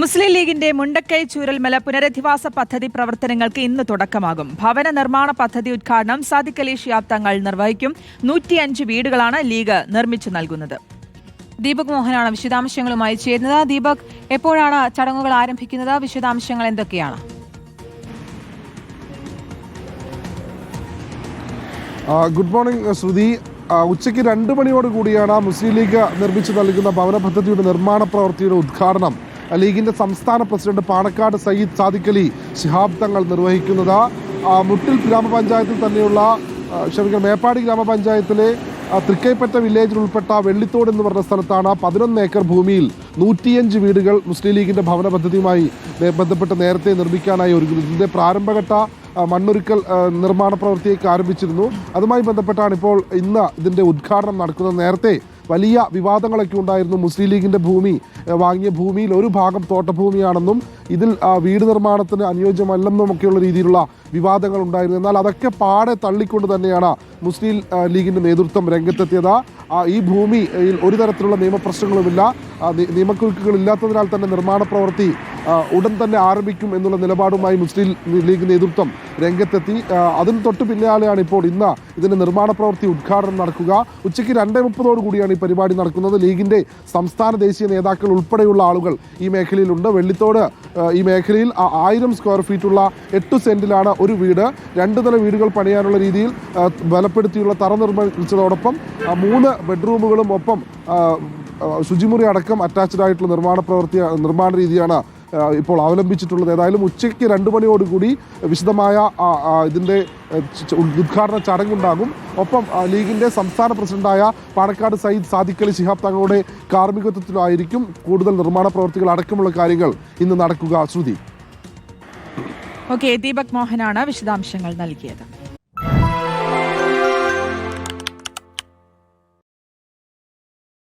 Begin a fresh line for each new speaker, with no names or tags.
മുസ്ലിം ലീഗിന്റെ മുണ്ടക്കൈ ചൂരൽമല പുനരധിവാസ പദ്ധതി പ്രവർത്തനങ്ങൾക്ക് ഇന്ന് തുടക്കമാകും. ഭവന നിർമ്മാണ പദ്ധതി ഉദ്ഘാടനം സാദിഖ് അലി ഷിയാബ് തങ്ങൾ നിർവഹിക്കും. നൂറ്റിയഞ്ച് വീടുകളാണ് ലീഗ് നിർമ്മിച്ചു നൽകുന്നത്.
ദീപക് മോഹനാണ് വിശദാംശങ്ങളുമായി ചേരുന്നത്. ദീപക് എപ്പോഴാണ് ചടങ്ങുകൾ ആരംഭിക്കുന്നത്? വിശദാംശങ്ങൾ എന്തൊക്കെയാണ്?
ആ, ഗുഡ് മോർണിംഗ് ശ്രുതി. ഉച്ചയ്ക്ക് രണ്ട് മണിയോട് കൂടിയാണ് മുസ്ലിം ലീഗ് നിർമ്മിച്ചു നൽകുന്ന ഭവന പദ്ധതിയുടെ നിർമ്മാണ പ്രവൃത്തിയുടെ ഉദ്ഘാടനം. ആ, ലീഗിന്റെ സംസ്ഥാന പ്രസിഡന്റ് പാണക്കാട് സയ്യിദ് സാദിഖലി ശിഹാബ് തങ്ങൾ നിർവഹിക്കുന്നത്. മുട്ടിൽ ഗ്രാമപഞ്ചായത്തിൽ തന്നെയുള്ള ക്ഷമിക്കണം മേപ്പാടി ഗ്രാമപഞ്ചായത്തിലെ തൃക്കൈപ്പറ്റ വില്ലേജിൽ ഉൾപ്പെട്ട വെള്ളിത്തോട് എന്ന് പറഞ്ഞ സ്ഥലത്താണ് പതിനൊന്ന് ഏക്കർ ഭൂമിയിൽ നൂറ്റിയഞ്ച് വീടുകൾ മുസ്ലിം ലീഗിന്റെ ഭവന പദ്ധതിയുമായി ബന്ധപ്പെട്ട് നേരത്തെ നിർമ്മിക്കാനായി ഒരുങ്ങുന്നത് ഇതിന്റെ പ്രാരംഭഘട്ട മണ്ണൊരുക്കൽ നിർമ്മാണ പ്രവൃത്തിയൊക്കെ ആരംഭിച്ചിരുന്നു. അതുമായി ബന്ധപ്പെട്ടാണ് ഇപ്പോൾ ഇന്ന് ഇതിന്റെ ഉദ്ഘാടനം നടക്കുന്നത്. നേരത്തെ വലിയ വിവാദങ്ങളൊക്കെ ഉണ്ടായിരുന്നു. മുസ്ലിം ലീഗിന്റെ ഭൂമി വാങ്ങിയ ഭൂമിയിൽ ഒരു ഭാഗം തോട്ടഭൂമിയാണെന്നും ഇതിൽ വീട് നിർമ്മാണത്തിന് അനുയോജ്യമല്ലെന്നും ഒക്കെയുള്ള രീതിയിലുള്ള വിവാദങ്ങൾ ഉണ്ടായിരുന്നു. എന്നാൽ അതൊക്കെ പാടെ തള്ളിക്കൊണ്ട് തന്നെയാണ് മുസ്ലിം ലീഗിന്റെ നേതൃത്വം രംഗത്തെത്തിയത്. ഈ ഭൂമിയിൽ ഒരു തരത്തിലുള്ള നിയമപ്രശ്നങ്ങളുമില്ല. ഇല്ലാത്തതിനാൽ തന്നെ നിർമ്മാണ പ്രവൃത്തി ഉടൻ തന്നെ ആരംഭിക്കും എന്നുള്ള നിലപാടുമായി മുസ്ലിം ലീഗ് നേതൃത്വം രംഗത്തെത്തി. അതിന് തൊട്ട് പിന്നാലെയാണ് ഇപ്പോൾ ഇന്ന് ഇതിന്റെ നിർമ്മാണ പ്രവൃത്തി ഉദ്ഘാടനം നടക്കുക. ഉച്ചയ്ക്ക് രണ്ടേ മുപ്പതോടു കൂടിയാണ് ഈ പരിപാടി നടക്കുന്നത്. ലീഗിന്റെ സംസ്ഥാന ദേശീയ നേതാക്കൾ ഉൾപ്പെടെയുള്ള ആളുകൾ ഈ മേഖലയിലുണ്ട്. വെള്ളിത്തോട് ഈ മേഖലയിൽ ആയിരം സ്ക്വയർ ഫീറ്റുള്ള എട്ട് സെന്റിലാണ് ഒരു വീട്. രണ്ട് നില വീടുകൾ പണിയാനുള്ള രീതിയിൽ ബലപ്പെടുത്തിയുള്ള തറ നിർമ്മിച്ചതോടൊപ്പം മൂന്ന് ബെഡ്റൂമുകളും ഒപ്പം ശുചിമുറി അടക്കം അറ്റാച്ച്ഡ് ആയിട്ടുള്ള നിർമ്മാണ പ്രവൃത്തി നിർമ്മാണ രീതിയാണ് ഇപ്പോൾ അവലംബിച്ചിട്ടുള്ളത് ഏതായാലും ഉച്ചയ്ക്ക് രണ്ട് മണിയോടുകൂടി വിശദമായ ഇതിന്റെ ഉദ്ഘാടന ചടങ്ങുണ്ടാകും. ഒപ്പം ലീഗിന്റെ സംസ്ഥാന പ്രസിഡന്റായ പാണക്കാട് സയ്യിദ് സാദിഖ് അലി ശിഹാബ് തങ്ങളുടെ കാർമ്മികത്വത്തിലായിരിക്കും കൂടുതൽ നിർമ്മാണ പ്രവർത്തികൾ അടക്കമുള്ള കാര്യങ്ങൾ ഇന്ന് നടക്കുക. ശ്രുതി.
ഓക്കെ ദീപക് മോഹനാണ് വിശദാംശങ്ങൾ നൽകിയത്.